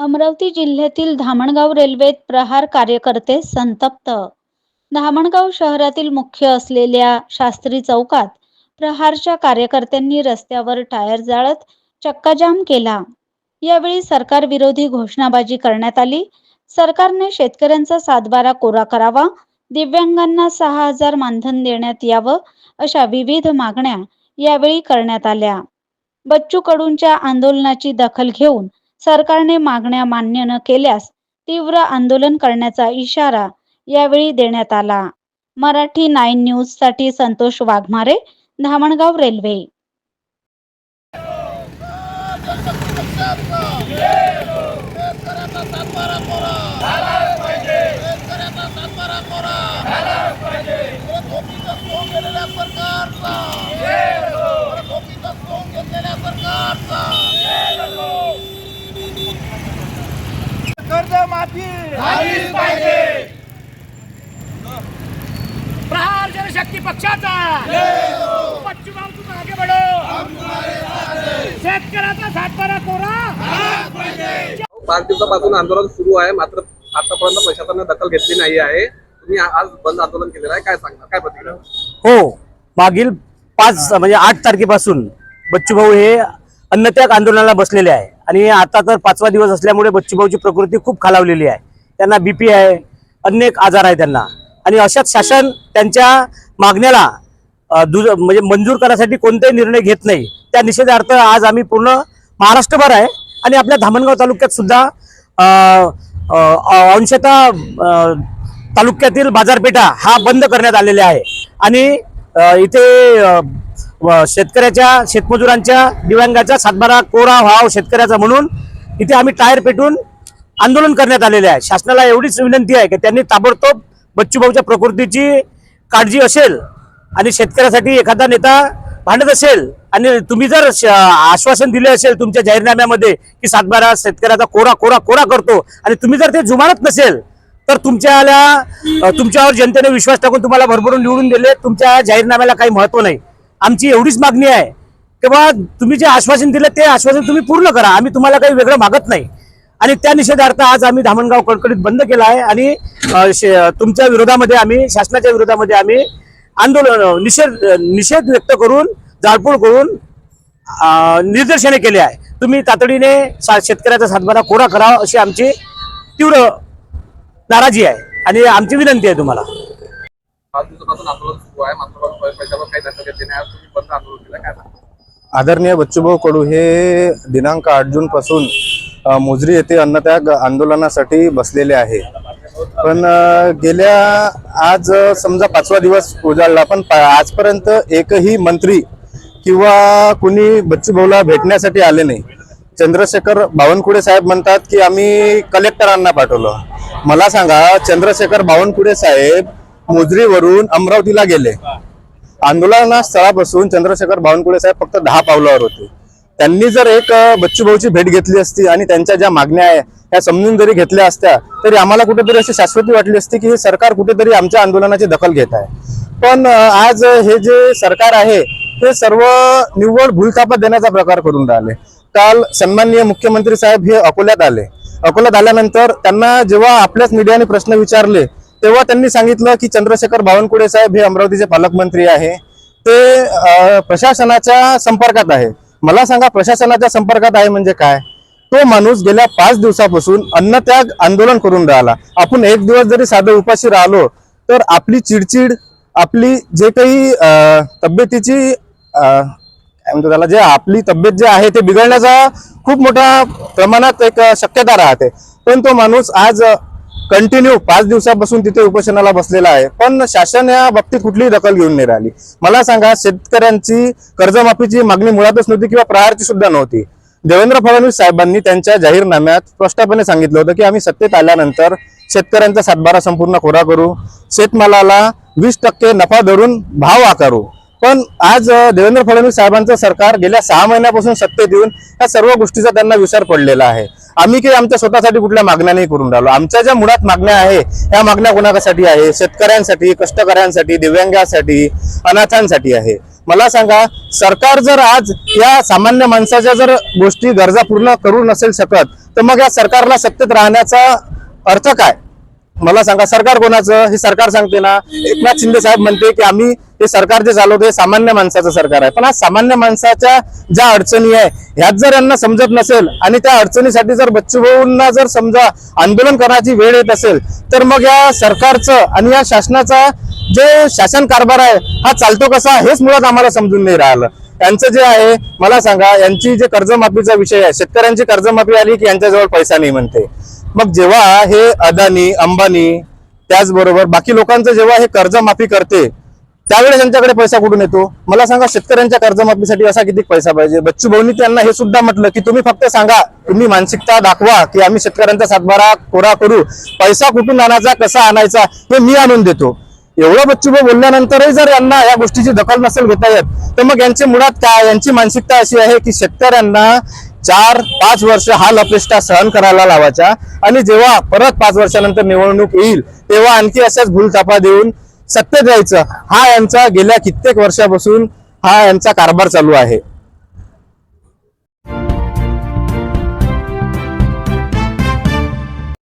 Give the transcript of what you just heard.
अमरावती जिल्ह्यातील धामणगाव रेल्वेत प्रहार कार्यकर्ते संतप्त. धामणगाव शहरातील मुख्य असलेल्या शास्त्री चौकात प्रहारच्या कार्यकर्त्यांनी रस्त्यावर टायर जाळत चक्काजाम केला. यावेळी सरकारविरोधी घोषणाबाजी करण्यात आली. सरकारने शेतकऱ्यांचा सातबारा कोरा करावा दिव्यांगांना सहा हजार मानधन देण्यात यावं अशा विविध मागण्या यावेळी करण्यात आल्या. बच्चू कडूंच्या आंदोलनाची दखल घेऊन सरकारने मागण्या मान्य न केल्यास तीव्र आंदोलन करण्याचा इशारा यावेळी देण्यात आला. मराठी नाईन न्यूजसाठी संतोष वाघमारे धामणगाव रेल्वे. कर्ज माफी. झालीच पाहिजे. प्रहार जनशक्ती पक्षाचा. बच्चू भाऊ तुम आगे बढो. शेतकऱ्याचा सातबारा कोरा. पाच दिवसापासून आंदोलन सुरू आहे मात्र आतापर्यंत प्रशासनाने दखल घेतली नाही आहे. तुम्ही आज बंद आंदोलन केलेलं आहे काय सांगणार? काय प्रतिक्रिया? हो मागील पाच म्हणजे आठ तारखेपासून बच्चूभाऊ हे अन्नत्याग आंदोलनाला बसलेले आहे. आणि आता तर पाचवा दिवस असल्यामुळे बच्चूभाऊची प्रकृती खूप खालावलेली आहे. त्यांना बीपी आहे अनेक आजार आहे त्यांना. आणि अशाच शासन त्यांच्या मागण्याला अ, म्हणजे मंजूर करण्यासाठी कोणताही निर्णय घेत नाही. त्या निषेधार्थ आज आम्ही पूर्ण महाराष्ट्रभर आहे आणि आपल्या धामणगाव तालुक्यात सुद्धा अंशतः तालुक्यातील बाजारपेठा हा बंद करण्यात आलेल्या आहे आणि इथे शेतकऱ्याच्या शेतमजुरांच्या दिव्यांगाचा सातबारा कोरा व्हाव शेतकऱ्याचा म्हणून इथे आम्ही टायर पेटून आंदोलन करण्यात आलेले आहे. शासनाला एवढीच विनंती आहे की त्यांनी ताबडतोब बच्चूभाऊच्या प्रकृतीची काळजी असेल आणि शेतकऱ्यासाठी एखादा नेता भांडत असेल आणि तुम्ही जर श- आश्वासन दिले असेल तुमच्या जाहीरनाम्यामध्ये की सातबारा शेतकऱ्याचा कोरा कोरा कोरा करतो आणि तुम्ही जर ते जुमानत नसेल तर तुमच्याला तुमच्यावर जनतेने विश्वास टाकून तुम्हाला भरभरून निवडून दिले. तुमच्या जाहीरनाम्याला काही महत्त्व नाही. आमची एवढीच मागणी आहे की तुम्ही जे आश्वासन दिलं ते आश्वासन तुम्ही पूर्ण करा. आम्ही तुम्हाला काही वेगळं मागत नाही. आणि त्या निषेधार्थ आज आम्ही धामणगाव कडकडीत बंद केला आहे आणि शे- तुमच्या विरोधामध्ये आम्ही शासनाच्या विरोधामध्ये आम्ही आंदोलन निषेध निषेध व्यक्त करून जाळपोळ करून निदर्शने केले आहे. तुम्ही तातडीने शेतकऱ्याचा सातबारा कोरा करा अशी आमची तीव्र नाराजी आहे. आणि आमची विनंती आहे तुम्हाला. आज तुम्ही बंद आंदोलन केलं? काय आदरणीय बच्चूभाऊ कडू हे दिनांक आठ जून पासून मोजरी येथे अन्नत्याग आंदोलनासाठी बसलेले आहे. पण गेल्या आज समजा पाचवा दिवस उजाडला पण आजपर्यंत एकही मंत्री किंवा कुणी बच्चूभाऊला भेटण्यासाठी आले नाही. चंद्रशेखर बावनकुळे साहेब म्हणतात की आम्ही कलेक्टरांना पाठवलं. मला सांगा चंद्रशेखर बावनकुळे साहेब मोजरीवरून अमरावतीला गेले. आंदोलना स्थळापासून चंद्रशेखर बावनकुळे साहेब फक्त दहा पावलावर होते. त्यांनी जर एक बच्चूभाऊची भेट घेतली असती आणि त्यांच्या ज्या मागण्या आहे त्या समजून जरी घेतल्या असत्या तरी आम्हाला कुठेतरी अशी शाश्वती वाटली असती की हे सरकार कुठेतरी आमच्या आंदोलनाची दखल घेत आहे. पण आज हे जे सरकार आहे हे सर्व निव्वळ भूलथापा देण्याचा प्रकार करून राहिले. काल सन्माननीय मुख्यमंत्री साहेब हे अकोल्यात आले. अकोल्यात आल्यानंतर त्यांना जेव्हा आपल्याच मीडियाने प्रश्न विचारले तेव्हा त्यांनी सांगितलं की चंद्रशेखर बावनकुळे साहेब हे अमरावतीचे पालकमंत्री आहे. ते प्रशासनाच्या संपर्कात आहे. मला सांगा प्रशासनाच्या संपर्कात आहे म्हणजे काय? तो माणूस गेल्या पाच दिवसापासून अन्नत्याग आंदोलन करून राहिला. आपण एक दिवस जरी साधं उपाशी राहिलो तर आपली चिडचिड आपली जे काही तब्येतीची काय म्हणतो त्याला जे आपली तब्येत जे आहे ते बिघडण्याचा खूप मोठ्या प्रमाणात एक शक्यता राहते. पण तो माणूस आज कंटिन्यू पाच दिवसापासून तिथे उपोषणाला बसलेला आहे. पण शासन या बाबतीत कुठलीही दखल घेऊन नाही राहिली. मला सांगा शेतकऱ्यांची कर्जमाफीची मागणी मुळातच नव्हती किंवा प्रहारची सुद्धा नव्हती. देवेंद्र फडणवीस साहेबांनी त्यांच्या जाहीरनाम्यात स्पष्टपणे सांगितलं होतं की आम्ही सत्तेत आल्यानंतर शेतकऱ्यांचा सातबारा संपूर्ण कोरा करू शेतमालाला वीस टक्के नफा धरून भाव आकारू. पण आज देवेंद्र फडणवीस साहेबांचं सरकार गेल्या सहा महिन्यापासून सत्तेत येऊन या सर्व गोष्टीचा त्यांना विचार पडलेला आहे. आम्ही काही आमच्या स्वतःसाठी कुठल्या मागण्या नाही करून राहिलो. आमच्या ज्या मुळात मागण्या आहे या मागण्या कोणासाठी आहे? शेतकऱ्यांसाठी कष्टकऱ्यांसाठी दिव्यांगासाठी अनाथांसाठी आहे. मला सांगा सरकार जर आज या सामान्य माणसाच्या जर गोष्टी गरजा पूर्ण करू नसेल शकत तर मग या सरकारला सत्तेत राहण्याचा अर्थ काय? मला सांगा सरकार कोणाचं? हे सरकार सांगते ना. एकनाथ शिंदे साहेब म्हणते की आम्ही हे सरकार जे चालवतं हे सामान्य माणसाचं सरकार आहे. पण आज सामान्य माणसाच्या ज्या अडचणी आहे ह्यात जर यांना समजत नसेल आणि त्या अडचणीसाठी जर बच्चूभाऊंना जर समजा आंदोलन करण्याची वेळ येत असेल तर मग या सरकारचं आणि या शासनाचा जे शासन कारभार आहे हा चालतो कसा? हेच मुळात आम्हाला समजून नाही राहिलं. यांचं जे आहे मला सांगा यांची जे कर्जमाफीचा विषय आहे शेतकऱ्यांची कर्जमाफी आली की यांच्याजवळ पैसा नाही म्हणते. मग जेव्हा हे अदानी अंबानी त्याचबरोबर बाकी लोकांचं जेव्हा हे कर्जमाफी करते त्यावेळेस त्यांच्याकडे पैसा कुठून येतो? मला सांगा शेतकऱ्यांच्या कर्जमाफीसाठी असा किती पैसा पाहिजे? बच्चू भाऊनी त्यांना हे सुद्धा म्हटलं की तुम्ही फक्त सांगा तुम्ही मानसिकता दाखवा की आम्ही शेतकऱ्यांचा सातबारा कोरा करू. पैसा कुठून आणायचा कसा आणायचा हे मी आणून देतो. एवढं बच्चूभाऊ बोलल्यानंतरही जर यांना या गोष्टीची दखल नसेल घेता येत तर मग यांचे मुळात काय? यांची मानसिकता अशी आहे की शेतकऱ्यांना चार पाच वर्ष हा अपेष्टा सहन करायला लावायचा आणि जेव्हा परत पाच वर्षानंतर निवडणूक येईल तेव्हा आणखी अशाच भूलथापा देऊन सत्तेत यायचं हा यांचा गेल्या कित्येक वर्षापासून हा यांचा कारभार चालू आहे.